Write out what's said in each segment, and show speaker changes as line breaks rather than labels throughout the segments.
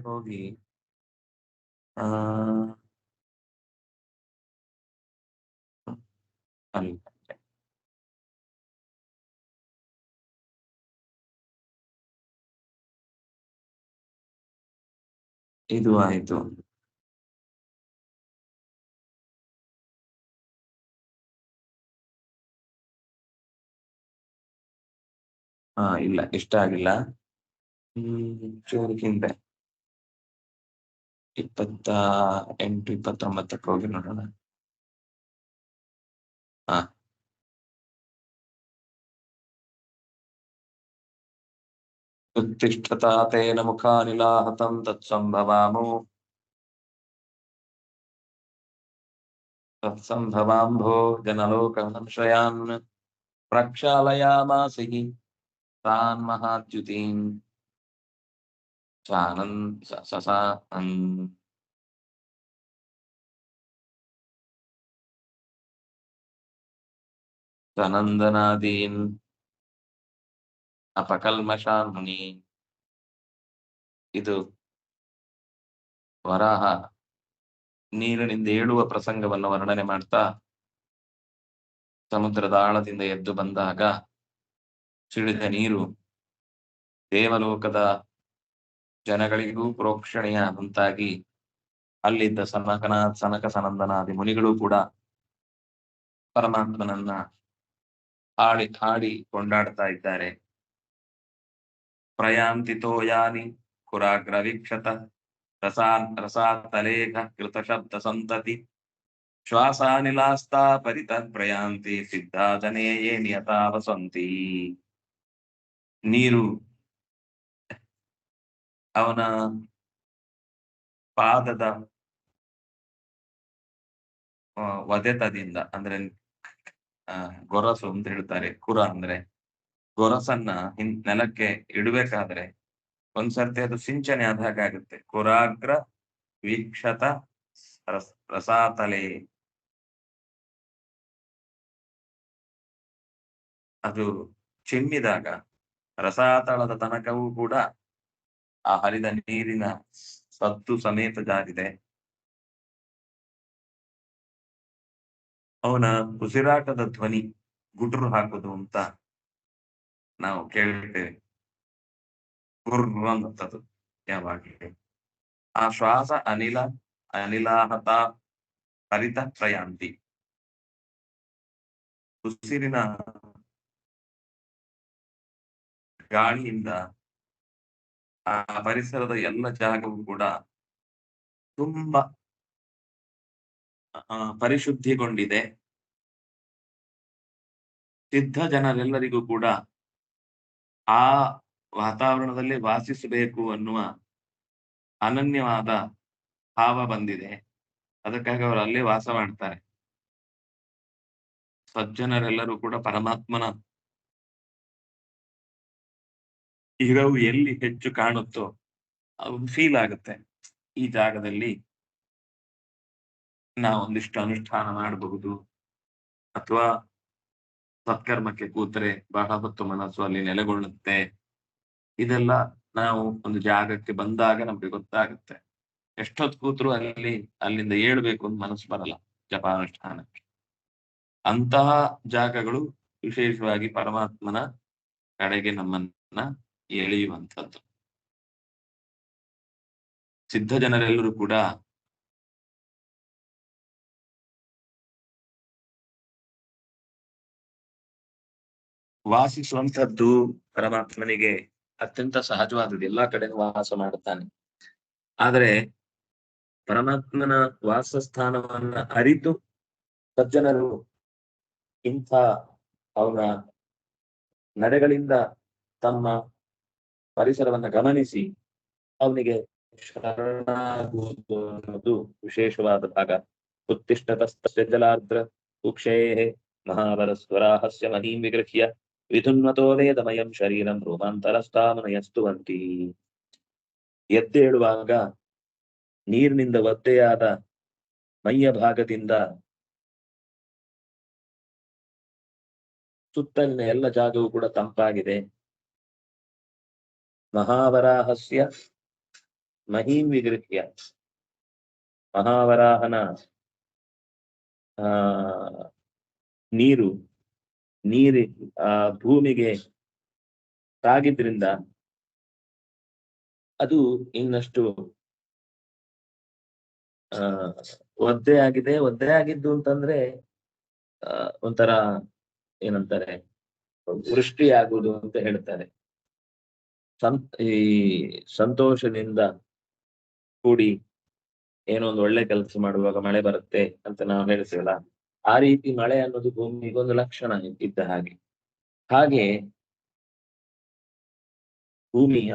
ಹೋಗಿ ಆ ಅಲ್ಲಿ ಇದು ಆಯ್ತು ಹಾ ಇಲ್ಲ ಇಷ್ಟ ಆಗಿಲ್ಲ ಹ್ಮ್ ಚೂರು ಹಿಂದೆ ಇಪ್ಪತ್ತ ಎಂಟು ಇಪ್ಪತ್ತೊಂಬತ್ತಕ್ಕೆ ಹೋಗಿ ನೋಡೋಣ ಹಾ उत्तिष्ठता तेन मुखानिलाहतं तत्सम्भवामो तत्सम्भवाम्भो जनलोकसंशयान् प्रक्षालयामासि हि तान् महाद्युतीन् सानन् स- ससा अन्- सनन्दनादीन् ಅಪಕಲ್ಮಷಾನ್ ಮುನಿ ಇದು ವರಾಹ ನೀರಿನಿಂದ ಏಳುವ ಪ್ರಸಂಗವನ್ನು ವರ್ಣನೆ ಮಾಡ್ತಾ ಸಮುದ್ರದ ಆಳದಿಂದ ಎದ್ದು ಬಂದಾಗ ಸಿಡಿದ ನೀರು ದೇವಲೋಕದ ಜನಗಳಿಗೂ ಪ್ರೋಕ್ಷಣೀಯ ಉಂಟಾಗಿ ಅಲ್ಲಿದ್ದ ಸನಕನ, ಸನಕ ಸನಂದನಾದಿ ಮುನಿಗಳು ಕೂಡ ಪರಮಾತ್ಮನನ್ನ ಹಾಡಿ ಹಾಡಿ ಕೊಂಡಾಡ್ತಾ ಇದ್ದಾರೆ. ಪ್ರಯಾಂತಿತೋ ಯಾನಿ ಕುರಾಗ್ರ ವೀಕ್ಷತ ರಸಾನ್ ರಸಾತಲೇಖ ಕೃತ ಶಬ್ದ ಸಂತತಿ ಶ್ವಾಸಾನಿಲಾಸ್ತಾ ಪರಿತ ಪ್ರಯಾಂತಿ ಸಿದ್ಧಾದನೇಯೇ ನಿಯತಾ ವಸಂತಿ ನೀರು ಅವನ ಪಾದದ ವಧೆತದಿಂದ ಒದೆತದಿಂದ ಅಂದ್ರೆ ಗೊರಸು ಅಂತ ಹೇಳ್ತಾರೆ, ಕುರ ಅಂದ್ರೆ, ಗೊರಸನ್ನ ಹಿನ್ ನೆಲಕ್ಕೆ ಇಡಬೇಕಾದ್ರೆ ಒಂದ್ಸರ್ತಿ ಅದು ಸಿಂಚನೆ ಆದ ಹಾಗಾಗುತ್ತೆ ಕುರಾಗ್ರ ವೀಕ್ಷತ ರಸ, ರಸಾತಲೆ. ಅದು ಚಿಮ್ಮಿದಾಗ, ರಸಾತಳದ ತನಕವೂ ಕೂಡ ಆ ಹರಿದ ನೀರಿನ ಸದ್ದು ಸಮೇತ ಜಾರಿದೆ. ಅವನ ಉಸಿರಾಟದ ಧ್ವನಿ ಗುಟ್ರು ಹಾಕುದು ಅಂತ ನಾವು ಕೇಳ್ತೇವೆ. ಗುರುವಂತದ್ದು ಯಾವಾಗ ಆ ಶ್ವಾಸ ಅನಿಲ, ಅನಿಲಾಹತ ಹರಿತ ಪ್ರಯಾಂತಿ ಉಸಿರಿನ ಗಾಳಿಯಿಂದ ಆ ಪರಿಸರದ ಎಲ್ಲ ಜಾಗವೂ ಕೂಡ ತುಂಬಾ ಪರಿಶುದ್ಧಿಗೊಂಡಿದೆ. ಸಿದ್ಧ ಜನರೆಲ್ಲರಿಗೂ ಕೂಡ ಆ ವಾತಾವರಣದಲ್ಲಿ ವಾಸಿಸಬೇಕು ಅನ್ನುವ ಅನನ್ಯವಾದ ಭಾವ ಬಂದಿದೆ. ಅದಕ್ಕಾಗಿ ಅವರು ಅಲ್ಲೇ ವಾಸ ಮಾಡ್ತಾರೆ. ಸಜ್ಜನರೆಲ್ಲರೂ ಕೂಡ ಪರಮಾತ್ಮನ ಇರವು ಎಲ್ಲಿ ಹೆಚ್ಚು ಕಾಣುತ್ತೋ ಫೀಲ್ ಆಗುತ್ತೆ. ಈ ಜಾಗದಲ್ಲಿ ನಾವು ಒಂದಿಷ್ಟು ಅನುಷ್ಠಾನ ಮಾಡಬಹುದು. ಅಥವಾ ಸತ್ಕರ್ಮಕ್ಕೆ ಕೂತರೆ ಬಹಳ ಹೊತ್ತು ಮನಸ್ಸು ಅಲ್ಲಿ ನೆಲೆಗೊಳ್ಳುತ್ತೆ. ಇದೆಲ್ಲ ನಾವು ಒಂದು ಜಾಗಕ್ಕೆ ಬಂದಾಗ ನಮ್ಗೆ ಗೊತ್ತಾಗುತ್ತೆ. ಎಷ್ಟೊತ್ತು ಕೂತ್ರು ಅಲ್ಲಿ, ಅಲ್ಲಿಂದ ಏಳ್ಬೇಕು ಅಂತ ಮನಸ್ಸು ಬರಲ್ಲ ಜಪಾನುಷ್ಠಾನಕ್ಕೆ ಅಂತಹ ಜಾಗಗಳು ವಿಶೇಷವಾಗಿ ಪರಮಾತ್ಮನ ಕಡೆಗೆ ನಮ್ಮನ್ನ ಎಳೆಯುವಂಥದ್ದು. ಸಿದ್ಧ ಜನರೆಲ್ಲರೂ ಕೂಡ ವಾಸಿಸುವಂತದ್ದು ಪರಮಾತ್ಮನಿಗೆ ಅತ್ಯಂತ ಸಹಜವಾದದ್ದು. ಎಲ್ಲಾ ಕಡೆ ವಾಸ ಮಾಡುತ್ತಾನೆ. ಆದರೆ ಪರಮಾತ್ಮನ ವಾಸಸ್ಥಾನವನ್ನ ಅರಿತು ಸಜ್ಜನರು ಇಂಥ ಅವನ ನಡೆಗಳಿಂದ ತಮ್ಮ ಪರಿಸರವನ್ನ ಗಮನಿಸಿ ಅವನಿಗೆ ಶರಣಾಗುವುದು ಅನ್ನೋದು ವಿಶೇಷವಾದ ಭಾಗ. ಉತ್ತಿಷ್ಟತಸ್ತಸ್ಯ ಜಲಾರ್ದ್ರ ಮಹಾಬಲ ಸ್ವರಾಹಸ್ಯ ಮಹೀಂ ವಿಗೃಹ್ಯ ವಿಧುನ್ವತೋ ವೇದಮಯಂ ಶರೀರಂ ರೋಮಾಂತರಸ್ತಾಮನಯಸ್ತುವಂತಿ ಎದ್ದೇಳುವಾಗ ನೀರಿನಿಂದ ಒದ್ದೆಯಾದ ಮೈಯ ಭಾಗದಿಂದ ಸುತ್ತಲಿನ ಎಲ್ಲ ಜಾಗವು ಕೂಡ ತಂಪಾಗಿದೆ. ಮಹಾವರಾಹಸ್ಯ ಮಹೀಂ ವಿಗೃಹ್ಯ ಮಹಾವರಾಹನ ಆ ನೀರು, ನೀರಿ, ಆ, ಭೂಮಿಗೆ ತಾಗಿದ್ರಿಂದ ಅದು ಇನ್ನಷ್ಟು, ಆ, ಒದ್ದೆ ಆಗಿದೆ. ಒದ್ದೆ ಆಗಿದ್ದು ಅಂತಂದ್ರೆ, ಆ, ಒಂಥರ ಏನಂತಾರೆ ವೃಷ್ಟಿ ಆಗುವುದು ಅಂತ ಹೇಳ್ತಾರೆ. ಸಂತ್ ಈ ಸಂತೋಷದಿಂದ ಕೂಡಿ ಏನೋ ಒಂದು ಒಳ್ಳೆ ಕೆಲಸ ಮಾಡುವಾಗ ಮಳೆ ಬರುತ್ತೆ ಅಂತ ನಾವು ಹೇಳ್ತೀವಲ್ಲ, ಆ ರೀತಿ ಮಳೆ ಅನ್ನೋದು ಭೂಮಿಗೆ ಒಂದು ಲಕ್ಷಣ ಇದ್ದ ಹಾಗೆ. ಹಾಗೆ ಭೂಮಿಯ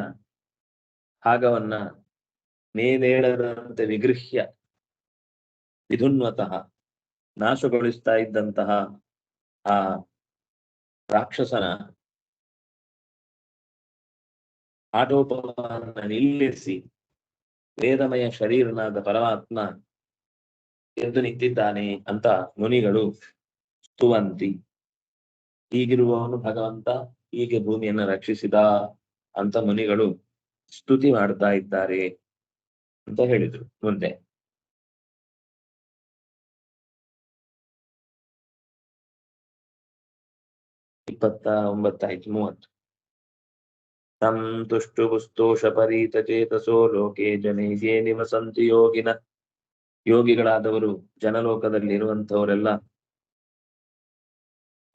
ಭಾಗವನ್ನ ಮೇಲೇಳದಂತೆ ವಿಗೃಹ್ಯ, ವಿಧುನ್ವತಃ ನಾಶಗೊಳಿಸ್ತಾ ಇದ್ದಂತಹ ಆ ರಾಕ್ಷಸನ ಆಟೋಪವನ್ನ ನಿಲ್ಲಿಸಿ ವೇದಮಯ ಶರೀರನಾದ ಪರಮಾತ್ಮ ಎದ್ದು ನಿಂತಿದ್ದಾನೆ ಅಂತ ಮುನಿಗಳು ಸ್ತುವಂತಿ ಹೀಗಿರುವವನು ಭಗವಂತ, ಹೀಗೆ ಭೂಮಿಯನ್ನು ರಕ್ಷಿಸಿದ ಅಂತ ಮುನಿಗಳು ಸ್ತುತಿ ಮಾಡ್ತಾ ಇದ್ದಾರೆ ಅಂತ ಹೇಳಿದ್ರು ಮುಂದೆ. ಇಪ್ಪತ್ತ ಒಂಬತ್ತಾಯ್ತು, ಮೂವತ್ತು. ತಂ ತುಷ್ಟು ಪುಸ್ತೋಷ ಪರೀತ ಚೇತಸೋ ಲೋಕೆ ಜನೈಜೇ ನಿವಸಂತಿ ಯೋಗಿನ ಯೋಗಿಗಳಾದವರು ಜನಲೋಕದಲ್ಲಿ ಇರುವಂತವರೆಲ್ಲ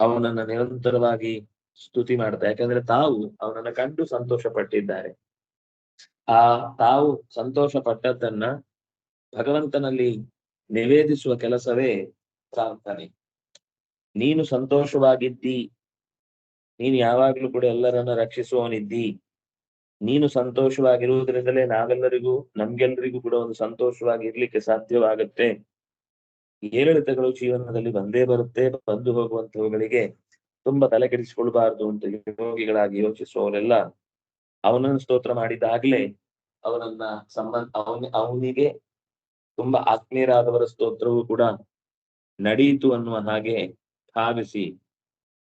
ಅವನನ್ನ ನಿರಂತರವಾಗಿ ಸ್ತುತಿ ಮಾಡ್ತಾ, ಯಾಕಂದ್ರೆ ತಾವು ಅವನನ್ನ ಕಂಡು ಸಂತೋಷ ಪಟ್ಟಿದ್ದಾರೆ ಆ ತಾವು ಸಂತೋಷ ಪಟ್ಟದ್ದನ್ನ ಭಗವಂತನಲ್ಲಿ ನಿವೇದಿಸುವ ಕೆಲಸವೇ ಪ್ರಾರ್ಥನೆ ನೀನು ಸಂತೋಷವಾಗಿದ್ದಿ ನೀನು ಯಾವಾಗ್ಲೂ ಕೂಡ ಎಲ್ಲರನ್ನ ರಕ್ಷಿಸುವವನಿದ್ದಿ. ನೀನು ಸಂತೋಷವಾಗಿರುವುದರಿಂದಲೇ ನಾವೆಲ್ಲರಿಗೂ, ನಮ್ಗೆಲ್ಲರಿಗೂ ಕೂಡ ಒಂದು ಸಂತೋಷವಾಗಿ ಇರ್ಲಿಕ್ಕೆ ಸಾಧ್ಯವಾಗುತ್ತೆ ಏರಿಳಿತಗಳು ಜೀವನದಲ್ಲಿ ಬಂದೇ ಬರುತ್ತೆ, ಬಂದು ಹೋಗುವಂತವುಗಳಿಗೆ ತುಂಬಾ ತಲೆ ಕೆಡಿಸಿಕೊಳ್ಬಾರ್ದು ಅಂತ ಯೋಗಿಗಳಾಗಿ ಯೋಚಿಸುವವರೆಲ್ಲ ಅವನನ್ನು ಸ್ತೋತ್ರ ಮಾಡಿದಾಗ್ಲೇ ಅವನನ್ನ ಸಂಬಂಧ, ಅವನ, ಅವನಿಗೆ ತುಂಬಾ ಆತ್ಮೀಯರಾದವರ ಸ್ತೋತ್ರವೂ ಕೂಡ ನಡೆಯಿತು ಅನ್ನುವ ಹಾಗೆ ಭಾವಿಸಿ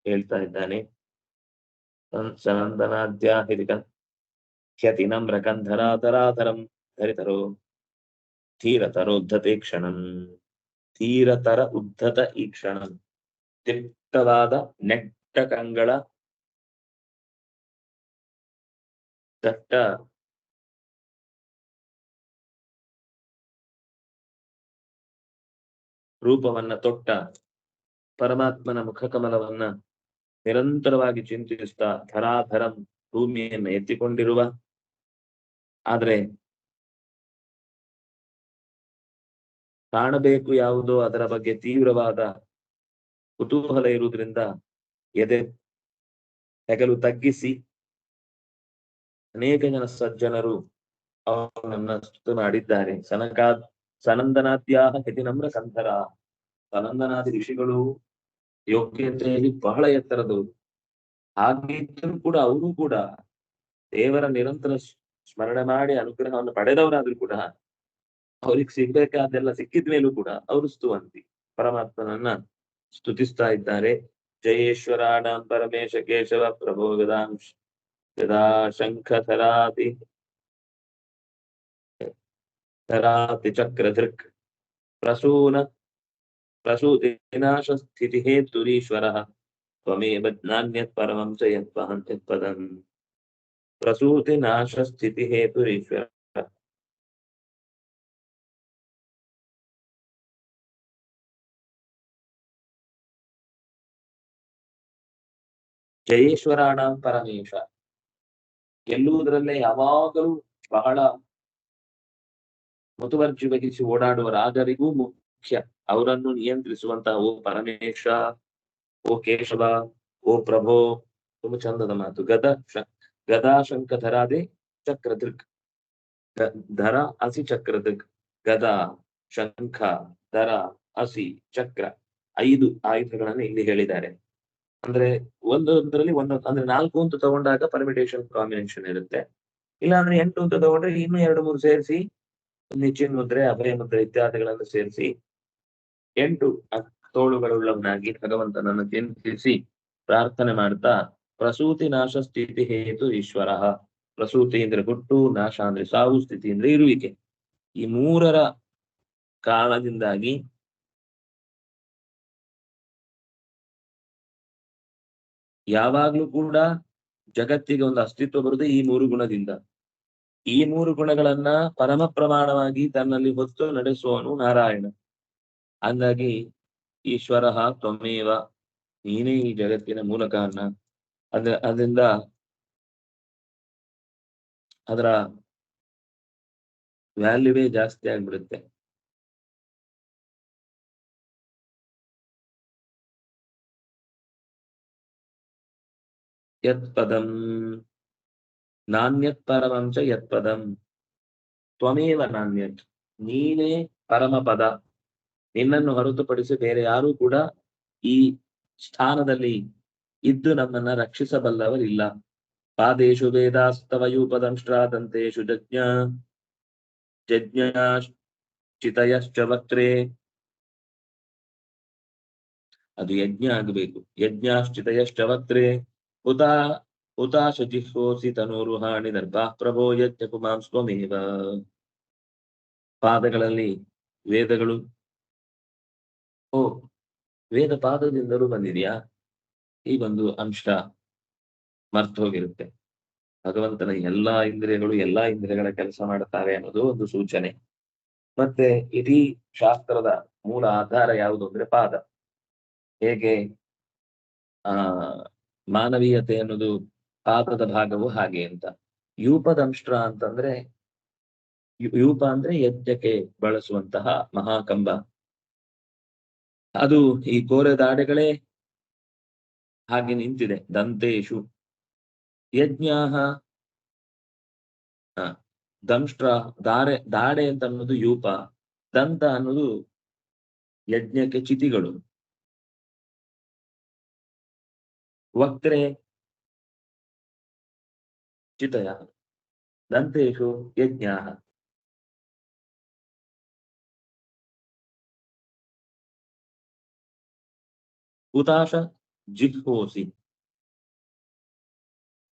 ಹೇಳ್ತಾ ಇದ್ದಾನೆ. ಸಂದನಾದ್ಯಾಹಿರಿಕ ಖ್ಯತಿ ನಮ್ರ ಕಂಧರಾತರಾತರಂ ಧರಿತರೋ ಧೀರತರೋದ್ಧತೆ ಕ್ಷಣಂ ಧೀರತರ ಉದ್ಧತ ಈ ಕ್ಷಣಂ ನೆಟ್ಟ ಕಂಗಳ ದಟ್ಟ ರೂಪವನ್ನ ತೊಟ್ಟ ಪರಮಾತ್ಮನ ಮುಖಕಮಲವನ್ನ ನಿರಂತರವಾಗಿ ಚಿಂತಿಸುತ್ತಾ ಧರಾಧರಂ ಭೂಮಿಯನ್ನು ಎತ್ತಿಕೊಂಡಿರುವ. ಆದ್ರೆ ಕಾಣಬೇಕು ಯಾವುದೋ ಅದರ ಬಗ್ಗೆ ತೀವ್ರವಾದ ಕುತೂಹಲ ಇರುವುದರಿಂದ ಎದೆ ಹೆಗಲು ತಗ್ಗಿಸಿ ಅನೇಕ ಜನ ಸಜ್ಜನರು ಅವನನ್ನ ಸ್ತುತಿ ಮಾಡಿದ್ದಾರೆ. ಸನಕಾ ಸನಂದನಾದ್ಯಾಹ ಹೆದಿನಮ್ರ ನಮ್ರ ಕಂಧರ. ಸನಂದನಾದಿ ಋಷಿಗಳು ಯೋಗ್ಯತೆಯಲ್ಲಿ ಬಹಳ ಎತ್ತರದವರು ಹಾಗಿದ್ದರೂ ಕೂಡ ಅವರು ಕೂಡ ದೇವರ ನಿರಂತರ ಸ್ಮರಣೆ ಮಾಡಿ ಅನುಗ್ರಹವನ್ನು ಪಡೆದವರಾದ್ರೂ ಕೂಡ ಅವ್ರಿಗೆ ಸಿಗ್ಬೇಕಾದೆಲ್ಲ ಸಿಕ್ಕಿದ ಮೇಲೂ ಕೂಡ ಅವರು ಸ್ತುವಂತಿ. ಪರಮಾತ್ಮನನ್ನ ಸ್ತುತಿಸ್ತಾ ಇದ್ದಾರೆ. ಜಯೇಶ್ವರಾಣಾಂ ಪರಮೇಶ ಕೇಶವ ಪ್ರಭೋ ಗದಾಂಶ ಗದಾ ಶಂಖ ಧರಾತಿ ಧರಾತಿ ಚಕ್ರಧೃಕ್ ಪ್ರಸೂನ ಪ್ರಸೂತಿ ವಿನಾಶ ಸ್ಥಿತಿ ಹೇತುರೀಶ್ವರ ತ್ವಮೇವ ನಾನ್ಯತ್ ಪರಮಂ ಚ ಯತ್ಪಹಂ ಯತ್ಪದಂ ಪ್ರಸೂತಿ ನಾಶ ಸ್ಥಿತಿ ಹೇತುರೀಶ್ವರ ಜಯೇಶ್ವರಾಣ ಪರಮೇಶ ಗೆಲ್ಲುವುದರಲ್ಲೇ ಯಾವಾಗಲೂ ಬಹಳ ಮುತುವರ್ಜಿ ವಹಿಸಿ ಓಡಾಡುವ ರಾಜರಿಗೂ ಮುಖ್ಯ. ಅವರನ್ನು ನಿಯಂತ್ರಿಸುವಂತಹ ಓ ಪರಮೇಶ, ಓ ಕೇಶವ, ಓ ಪ್ರಭೋ, ತುಂಬಾ ಚಂದದ ಮಾತು. ಗದ ಶ- ಗದಾ ಶಂಕ ಧರಾದೆ ಚಕ್ರ ದೃಕ್ ಗ- ಧರ ಅಸಿ ಚಕ್ರ ದೃಕ್ ಗದಾ, ಶಂಖ ದರ ಅಸಿ ಚಕ್ರ. ಐದು ಆಯುಧಗಳನ್ನು ಇಲ್ಲಿ ಹೇಳಿದ್ದಾರೆ. ಅಂದ್ರೆ ಒಂದೊಂದರಲ್ಲಿ ಒಂದೊಂದು, ಅಂದ್ರೆ ನಾಲ್ಕು ಅಂತ ತಗೊಂಡಾಗ ಪರ್ಮಿಟೇಷನ್ ಕಾಂಬಿನೇಷನ್ ಇರುತ್ತೆ. ಇಲ್ಲ ಅಂದ್ರೆ ಎಂಟು ಅಂತ ತಗೊಂಡ್ರೆ ಇನ್ನು ಎರಡು ಮೂರು ಸೇರಿಸಿ ನಿಚ್ಚಿನ್ ಮುದ್ರೆ, ಅಭಯ ಮುದ್ರೆ ಇತ್ಯಾದಿಗಳನ್ನು ಸೇರಿಸಿ ಎಂಟು ತೋಳುಗಳುಳ್ಳವನಾಗಿ ಭಗವಂತನನ್ನು ಚಿಂತಿಸಿ ಪ್ರಾರ್ಥನೆ ಮಾಡ್ತಾ, ಪ್ರಸೂತಿ ನಾಶ ಸ್ಥಿತಿ ಹೇತು ಈಶ್ವರ. ಪ್ರಸೂತಿ ಅಂದ್ರೆ ಹುಟ್ಟು, ನಾಶ ಅಂದ್ರೆ ಸಾವು, ಸ್ಥಿತಿ ಅಂದ್ರೆ ಇರುವಿಕೆ. ಈ ಮೂರರ ಕಾರಣದಿಂದಾಗಿ ಯಾವಾಗ್ಲೂ ಕೂಡ ಜಗತ್ತಿಗೆ ಒಂದು ಅಸ್ತಿತ್ವ ಬರುದು ಈ ಮೂರು ಗುಣದಿಂದ. ಈ ಮೂರು ಗುಣಗಳನ್ನ ಪರಮ ಪ್ರಮಾಣವಾಗಿ ತನ್ನಲ್ಲಿ ಹೊತ್ತು ನಡೆಸುವನು ನಾರಾಯಣ. ಹಂಗಾಗಿ ಈಶ್ವರ ತ್ವಮೇವ ನೀನೇ ಈ ಜಗತ್ತಿನ ಮೂಲ ಕಾರಣ. ಅದ್ರ ಅದರಿಂದ ಅದರ ವ್ಯಾಲ್ಯೂವೇ ಜಾಸ್ತಿ ಆಗ್ಬಿಡುತ್ತೆ. ಯತ್ಪದಂ ನಾಣ್ಯತ್ ಪರಮಂಚ ಯತ್ಪದಂ. ತ್ವಮೇವ ನಾಣ್ಯತ್ ನೀನೇ ಪರಮ ಪದ ನಿನ್ನನ್ನು ಹೊರತುಪಡಿಸಿ ಬೇರೆ ಯಾರೂ ಕೂಡ ಈ ಸ್ಥಾನದಲ್ಲಿ ಇದ್ದು ನಮ್ಮನ್ನ ರಕ್ಷಿಸಬಲ್ಲವರಿಲ್ಲ. ಪಾದೇಶು ವೇದಾಸ್ತವಯೂಪದಂಶ್ರಾದಂತೇಶು ಜಜ್ಞ ಜಜ್ಞಾಶ್ಚಿತಯಶ್ಚ ವಕ್ರೇ. ಅದು ಯಜ್ಞ ಆಗಬೇಕು. ಯಜ್ಞಾಶ್ಚಿತಯಶ್ಚ ವಕ್ರೇ. ಹುತಾ ಹುತಾಶ ಜಿಹ್ವೋಸಿ ತನೂರುಹಾಣಿ ದರ್ಭಾ ಪ್ರಭೋ ಯಜ್ಞ ಪುಮಾಂಸ್ತ್ವಮೇವ ಪಾದಗಳಲ್ಲಿ ವೇದಗಳು ಓ, ವೇದ ಪಾದದಿಂದಲೂ ಬಂದಿದೆಯಾ? ಈ ಒಂದು ಅಂಶ ಮರ್ತು ಹೋಗಿರುತ್ತೆ. ಭಗವಂತನ ಎಲ್ಲಾ ಇಂದ್ರಿಯಗಳು ಎಲ್ಲಾ ಇಂದ್ರಿಯಗಳ ಕೆಲಸ ಮಾಡುತ್ತಾರೆ ಅನ್ನೋದು ಒಂದು ಸೂಚನೆ. ಮತ್ತೆ ಇಡೀ ಶಾಸ್ತ್ರದ ಮೂಲ ಆಧಾರ ಯಾವುದು ಅಂದ್ರೆ ಪಾದ. ಹೇಗೆ? ಆ, ಮಾನವೀಯತೆ ಅನ್ನೋದು ಪಾದದ ಭಾಗವು ಹಾಗೆ ಅಂತ. ಯೂಪದ ಅಂಶ್ರ ಅಂತಂದ್ರೆ ಯೂಪ ಅಂದ್ರೆ ಯಜ್ಞಕ್ಕೆ ಬಳಸುವಂತಹ ಮಹಾಕಂಬ. ಅದು ಈ ಕೋರೆ ದಾಡೆಗಳೇ ಹಾಗೆ ನಿಂತಿದೆ. ದಂತೇಶು ಯಜ್ಞ ದಂಷ್ಟ್ರ, ದಾರೆ, ದಾಡೆ ಅಂತ ಅನ್ನೋದು ಯೂಪ, ದಂತ ಅನ್ನೋದು ಯಜ್ಞಕ್ಕೆ ಚಿತಿಗಳು. ವಕ್ರೆ, ಚಿತಯ, ದಂತೇಶು ಯಜ್ಞ ಹುತಾಶ ಜಿಹ್ವೋಸಿ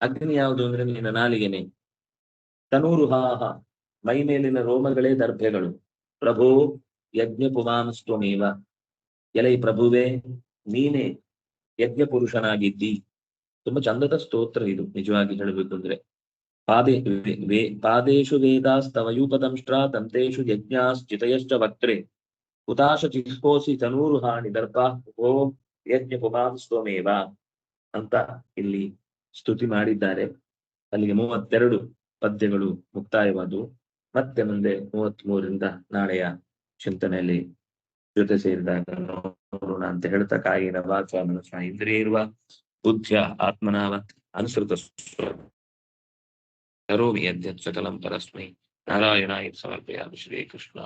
ಅಗ್ನಿ ಯಾವುದು ಅಂದ್ರೆ ನಿನ್ನ ನಾಲಿಗೆನೆ. ತನೂರುಹಾಹ ಮೈ ಮೇಲಿನ ರೋಮಗಳೇ ದರ್ಭೆಗಳು. ಪ್ರಭು ಯಜ್ಞ ಪುಮಾಂಸ್ತ್ವಮೇವ ಎಲೈ ಪ್ರಭುವೇ, ನೀನೇ ಯಜ್ಞ ಪುರುಷನಾಗಿದ್ದಿ ತುಂಬಾ ಚಂದದ ಸ್ತೋತ್ರ ಇದು, ನಿಜವಾಗಿ ಹೇಳಬೇಕು ಅಂದ್ರೆ. ಪಾದೇ, ವೇ- ಪಾದೇಶು ವೇದಾಸ್ತವಯೂಪದಂಷ್ಟ್ರಾ, ದಂತೇಶು ಯಜ್ಞಾಶ್ಚಿತಯಶ್ಚ ವಕ್ತ್ರೆ. ಹುತಾಶ ತನೂರು ತನೂರುಹಾಣಿ ದರ್ಭಾ ಓ. ಯಜ್ಞ ಪುಮಾಂಸ್ತ್ವಮೇವ ಅಂತ ಇಲ್ಲಿ ಸ್ತುತಿ ಮಾಡಿದ್ದಾರೆ. ಅಲ್ಲಿಗೆ ಮೂವತ್ತೆರಡು ಪದ್ಯಗಳು ಮುಕ್ತಾಯವಾದವು. ಮತ್ತೆ ಮುಂದೆ ಮೂವತ್ತ್ ಮೂರರಿಂದ ನಾಳೆಯ ಚಿಂತನೆಯಲ್ಲಿ ಜೊತೆ ಸೇರಿದಾಗ ನೋಡೋಣ ಅಂತ ಹೇಳ್ತಾ ಕಾಯಿನ ವಾಚ ಮನಸ್ಸ ಇಂದ್ರಿಯ ಇರುವ ಬುದ್ಧಿಯ ಆತ್ಮನಾವ ಅನುಸೃತ ಕರೋಮಿ ಅಧ್ಯಕ್ಷ ಕಲಂ ಪರಸ್ಮೈ. ಇದು ಸಮರ್ಪಯಾಮಿ ಶ್ರೀಕೃಷ್ಣ